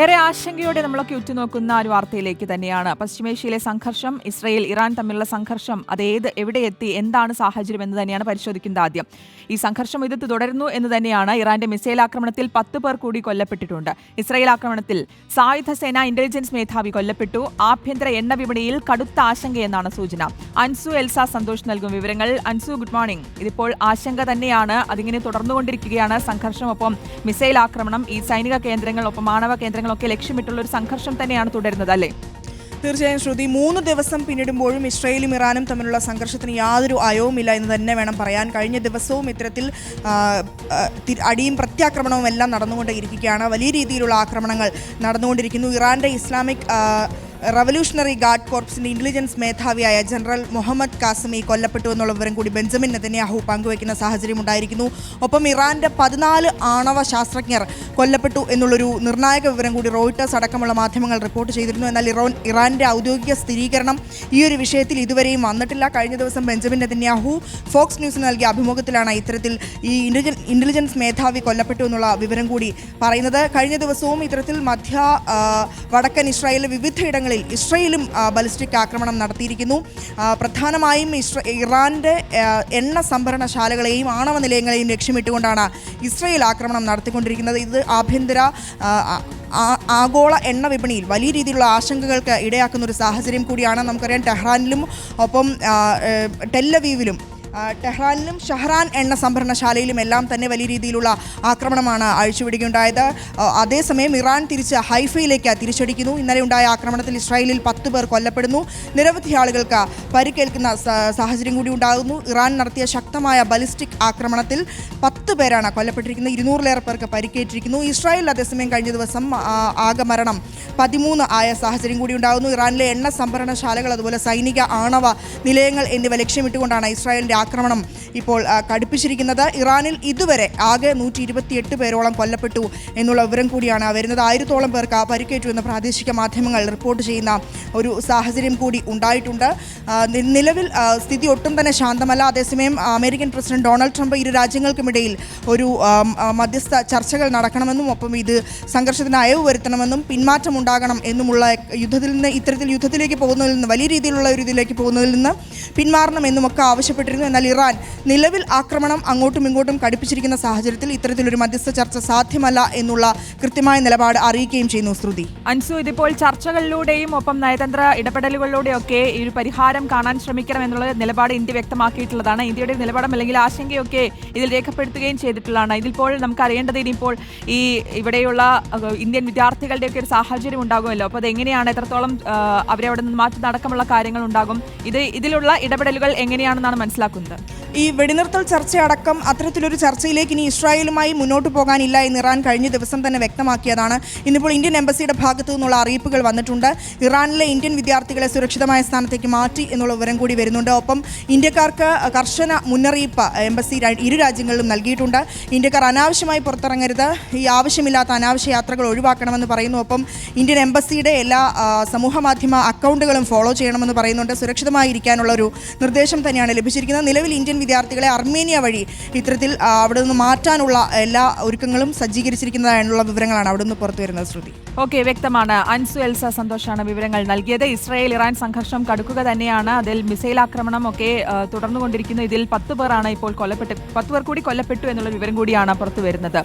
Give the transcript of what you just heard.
ഏറെ ആശങ്കയോടെ നമ്മളൊക്കെ ഉറ്റുനോക്കുന്ന ഒരു വാർത്തയിലേക്ക് തന്നെയാണ്. പശ്ചിമേഷ്യയിലെ സംഘർഷം ഇസ്രയേൽ ഇറാൻ തമ്മിലുള്ള സംഘർഷം അത് ഏത് എവിടെ എത്തി എന്താണ് സാഹചര്യം എന്ന് തന്നെയാണ് പരിശോധിക്കുന്നത് ആദ്യം. ഈ സംഘർഷം ഇത് തുടരുന്നു എന്ന് തന്നെയാണ് ഇറാന്റെ മിസൈൽ ആക്രമണത്തിൽ പത്ത് പേർ കൂടി കൊല്ലപ്പെട്ടിട്ടുണ്ട്. ഇസ്രയേൽ ആക്രമണത്തിൽ സായുധ സേന ഇന്റലിജൻസ് മേധാവി കൊല്ലപ്പെട്ടു. ആഭ്യന്തര എണ്ണ വിപണിയിൽ കടുത്ത ആശങ്കയെന്നാണ് സൂചന. അൻസു എൽസ സന്തോഷ് നൽകും വിവരങ്ങൾ. അൻസു ഗുഡ് മോർണിംഗ് ഇതിപ്പോൾ ആശങ്ക തന്നെയാണ്. അതിങ്ങനെ തുടർന്നുകൊണ്ടിരിക്കുകയാണ് സംഘർഷം. ഒപ്പം മിസൈൽ ആക്രമണം ഈ സൈനിക കേന്ദ്രങ്ങൾ ഒപ്പം മാനവ കേന്ദ്രങ്ങളൊക്കെ ലക്ഷ്യമിട്ടുള്ള ഒരു സംഘർഷം തന്നെയാണ് തുടരുന്നത് അല്ലേ? തീർച്ചയായും ശ്രുതി. മൂന്ന് ദിവസം പിന്നിടുമ്പോഴും ഇസ്രയേലും ഇറാനും തമ്മിലുള്ള സംഘർഷത്തിന് യാതൊരു അയവുമില്ല എന്ന് തന്നെ വേണം പറയാൻ. കഴിഞ്ഞ ദിവസവും ഇത്തരത്തിൽ അടിയും പ്രത്യാക്രമണവും എല്ലാം നടന്നുകൊണ്ടേയിരിക്കുകയാണ്. വലിയ രീതിയിലുള്ള ആക്രമണങ്ങൾ നടന്നുകൊണ്ടിരിക്കുന്നു. ഇറാന്റെ ഇസ്ലാമിക് റവല്യൂഷണറി ഗാർഡ് കോർപ്സിന്റെ ഇന്റലിജൻസ് മേധാവിയായ ജനറൽ മുഹമ്മദ് കാസിമി കൊല്ലപ്പെട്ടു എന്നുള്ള വിവരം കൂടി ബെഞ്ചമിൻ നെതന്യാഹു പങ്കുവയ്ക്കുന്ന സാഹചര്യം ഉണ്ടായിരിക്കുന്നു. ഒപ്പം ഇറാന്റെ പതിനാല് ആണവ ശാസ്ത്രജ്ഞർ കൊല്ലപ്പെട്ടു എന്നുള്ളൊരു നിർണായക വിവരം കൂടി റോയിട്ടേഴ്സ് അടക്കമുള്ള മാധ്യമങ്ങൾ റിപ്പോർട്ട് ചെയ്തിരുന്നു. എന്നാൽ ഇറോൻ ഇറാന്റെ ഔദ്യോഗിക സ്ഥിരീകരണം ഈ ഒരു വിഷയത്തിൽ ഇതുവരെയും വന്നിട്ടില്ല. കഴിഞ്ഞ ദിവസം ബെഞ്ചമിൻ നെതന്യാഹു ഫോക്സ് ന്യൂസിന് നൽകിയ അഭിമുഖത്തിലാണ് ഇത്തരത്തിൽ ഈ ഇന്റലിജൻസ് മേധാവി കൊല്ലപ്പെട്ടു എന്നുള്ള വിവരം കൂടി പറയുന്നത്. കഴിഞ്ഞ ദിവസവും ഇത്തരത്തിൽ മധ്യ വടക്കൻ ഇസ്രായേലിലെ വിവിധയിടങ്ങളിൽ ഇസ്രയേലും ആ, ബലിസ്റ്റിക് ആക്രമണം നടത്തിയിരിക്കുന്നു. പ്രധാനമായും ഇസ്ര ഇറാന്റെ എണ്ണ സംഭരണശാലകളെയും ആണവ നിലയങ്ങളെയും ലക്ഷ്യമിട്ടുകൊണ്ടാണ് ഇസ്രയേൽ ആക്രമണം നടത്തിക്കൊണ്ടിരിക്കുന്നത്. ഇത് ആഭ്യന്തര ആഗോള എണ്ണ വിപണിയിൽ വലിയ രീതിയിലുള്ള ആശങ്കകൾക്ക് ഇടയാക്കുന്ന ഒരു സാഹചര്യം കൂടിയാണ്. നമുക്കറിയാം ടെഹ്റാനിലും ഒപ്പം ടെല്ലവീവിലും ടെഹ്റാനിലും ഷഹ്റാൻ എണ്ണ സംഭരണശാലയിലും എല്ലാം തന്നെ വലിയ രീതിയിലുള്ള ആക്രമണമാണ് അഴിച്ചുവിടുകയുണ്ടായത്. അതേസമയം ഇറാൻ തിരിച്ച് ഹൈഫയിലേക്ക് തിരിച്ചടിക്കുന്നു. ഇന്നലെ ഉണ്ടായ ആക്രമണത്തിൽ ഇസ്രായേലിൽ പത്ത് പേർ കൊല്ലപ്പെടുന്നു. നിരവധി ആളുകൾക്ക് പരിക്കേൽക്കുന്ന സാഹചര്യം കൂടി ഉണ്ടാകുന്നു. ഇറാൻ നടത്തിയ ശക്തമായ ബലിസ്റ്റിക് ആക്രമണത്തിൽ പത്ത് പേരാണ് കൊല്ലപ്പെട്ടിരിക്കുന്നത്. ഇരുന്നൂറിലേറെ പേർക്ക് പരിക്കേറ്റിരിക്കുന്നു. ഇസ്രായേലിൽ അതേസമയം കഴിഞ്ഞ ദിവസം ആകെ മരണം പതിമൂന്ന് ആയ സാഹചര്യം കൂടി ഉണ്ടാകുന്നു. ഇറാനിലെ എണ്ണ സംഭരണശാലകൾ അതുപോലെ സൈനിക ആണവ നിലയങ്ങൾ എന്നിവ ലക്ഷ്യമിട്ടുകൊണ്ടാണ് ഇസ്രായേലിന്റെ ആക്രമണം ഇപ്പോൾ കടുപ്പിച്ചിരിക്കുന്നത്. ഇറാനിൽ ഇതുവരെ ആകെ നൂറ്റി ഇരുപത്തിയെട്ട് പേരോളം കൊല്ലപ്പെട്ടു എന്നുള്ള വിവരം കൂടിയാണ് വരുന്നത്. ആയിരത്തോളം പേർക്ക് പരിക്കേറ്റു എന്ന് പ്രാദേശിക മാധ്യമങ്ങൾ റിപ്പോർട്ട് ചെയ്യുന്ന ഒരു സാഹചര്യം കൂടി ഉണ്ടായിട്ടുണ്ട്. നിലവിൽ സ്ഥിതി ഒട്ടും തന്നെ ശാന്തമല്ല. അതേസമയം അമേരിക്കൻ പ്രസിഡന്റ് ഡൊണാൾഡ് ട്രംപ് ഇരു രാജ്യങ്ങൾക്കുമിടയിൽ ഒരു മധ്യസ്ഥ ചർച്ചകൾ നടക്കണമെന്നും ഒപ്പം ഇത് സംഘർഷത്തിന് അയവ് വരുത്തണമെന്നും പിന്മാറ്റം ഉണ്ടാകണം എന്നുമുള്ള യുദ്ധത്തിൽ നിന്ന് ഇത്തരത്തിൽ യുദ്ധത്തിലേക്ക് പോകുന്നതിൽ നിന്ന് വലിയ രീതിയിലുള്ള ഒരു ഇതിലേക്ക് പോകുന്നതിൽ നിന്ന് പിന്മാറണം എന്നുമൊക്കെ ആവശ്യപ്പെട്ടിരുന്നു. എന്നാൽ ഇറാൻ നിലവിൽ ആക്രമണം അങ്ങോട്ടും ഇങ്ങോട്ടും കടുപ്പിച്ചിരിക്കുന്ന സാഹചര്യത്തിൽ ഇത്തരത്തിലൊരു മധ്യസ്ഥ ചർച്ച സാധ്യമല്ല എന്നുള്ള കൃത്യമായ നിലപാട് അറിയിക്കുകയും ചെയ്യുന്നു ശ്രുതി. അൻസു ഇതിപ്പോൾ ചർച്ചകളിലൂടെയും ഒപ്പം നയതന്ത്ര ഇടപെടലുകളിലൂടെയൊക്കെ ഈ ഒരു പരിഹാരം കാണാൻ ശ്രമിക്കണം എന്നുള്ള നിലപാട് ഇന്ത്യ വ്യക്തമാക്കിയിട്ടുള്ളതാണ്. ഇന്ത്യയുടെ നിലപാടും അല്ലെങ്കിൽ ആശങ്കയൊക്കെ ഇതിൽ രേഖപ്പെടുത്തുകയും ചെയ്തിട്ടുള്ളതാണ്. ഇതിപ്പോൾ നമുക്ക് അറിയേണ്ടത് ഇനിയിപ്പോൾ ഈ ഇവിടെയുള്ള ഇന്ത്യൻ വിദ്യാർത്ഥികളുടെയൊക്കെ ഒരു സാഹചര്യം ഉണ്ടാകുമല്ലോ. അപ്പോൾ അതെങ്ങനെയാണ്? എത്രത്തോളം അവരെ അവിടെ നിന്ന് മാറ്റി നടക്കമുള്ള കാര്യങ്ങൾ ഉണ്ടാകും? ഇത് ഇതിലുള്ള ഇടപെടലുകൾ എങ്ങനെയാണെന്നാണ് മനസ്സിലാക്കുന്നത്? ഈ വെടിനിർത്തൽ ചർച്ചയടക്കം അത്തരത്തിലൊരു ചർച്ചയിലേക്ക് ഇനി ഇസ്രായേലുമായി മുന്നോട്ട് പോകാനില്ല എന്ന് ഇറാൻ കഴിഞ്ഞ ദിവസം തന്നെ വ്യക്തമാക്കിയതാണ്. ഇന്നിപ്പോൾ ഇന്ത്യൻ എംബസിയുടെ ഭാഗത്തു നിന്നുള്ള അറിയിപ്പുകൾ വന്നിട്ടുണ്ട്. ഇറാനിലെ ഇന്ത്യൻ വിദ്യാർത്ഥികളെ സുരക്ഷിതമായ സ്ഥാനത്തേക്ക് മാറ്റി എന്നുള്ള വിവരം കൂടി വരുന്നുണ്ട്. ഒപ്പം ഇന്ത്യക്കാർക്ക് കർശന മുന്നറിയിപ്പ് എംബസി ഇരു രാജ്യങ്ങളിലും നൽകിയിട്ടുണ്ട്. ഇന്ത്യക്കാർ അനാവശ്യമായി പുറത്തിറങ്ങരുത്. ഈ ആവശ്യമില്ലാത്ത അനാവശ്യ യാത്രകൾ ഒഴിവാക്കണമെന്ന് പറയുന്നു. ഒപ്പം ഇന്ത്യൻ എംബസിയുടെ എല്ലാ സമൂഹ മാധ്യമ അക്കൗണ്ടുകളും ഫോളോ ചെയ്യണമെന്ന് പറയുന്നുണ്ട്. സുരക്ഷിതമായി ഇരിക്കാനുള്ള ഒരു നിർദ്ദേശം തന്നെയാണ് ലഭിച്ചിരിക്കുന്നത്. നിലവിൽ ഇന്ത്യൻ വിദ്യാർത്ഥികളെ അർമേനിയ വഴി ഇത്തരത്തിൽ അവിടെ നിന്ന് മാറ്റാനുള്ള എല്ലാ ഒരുക്കങ്ങളും സജ്ജീകരിച്ചിരിക്കുന്നതായുള്ള വിവരങ്ങളാണ് അവിടെ നിന്ന് പുറത്തു വരുന്നത് ശ്രുതി. ഓക്കെ വ്യക്തമാണ്. അൻസു എൽസ സന്തോഷാണ് വിവരങ്ങൾ നൽകിയത്. ഇസ്രായേൽ ഇറാൻ സംഘർഷം കടുക്കുക തന്നെയാണ്. അതിൽ മിസൈൽ ആക്രമണം ഒക്കെ തുടർന്നുകൊണ്ടിരിക്കുന്നു. ഇതിൽ പത്ത് പേരാണ് ഇപ്പോൾ കൊല്ലപ്പെട്ട് പത്ത് പേർ കൂടി കൊല്ലപ്പെട്ടു എന്നുള്ള വിവരം കൂടിയാണ് പുറത്തു വരുന്നത്.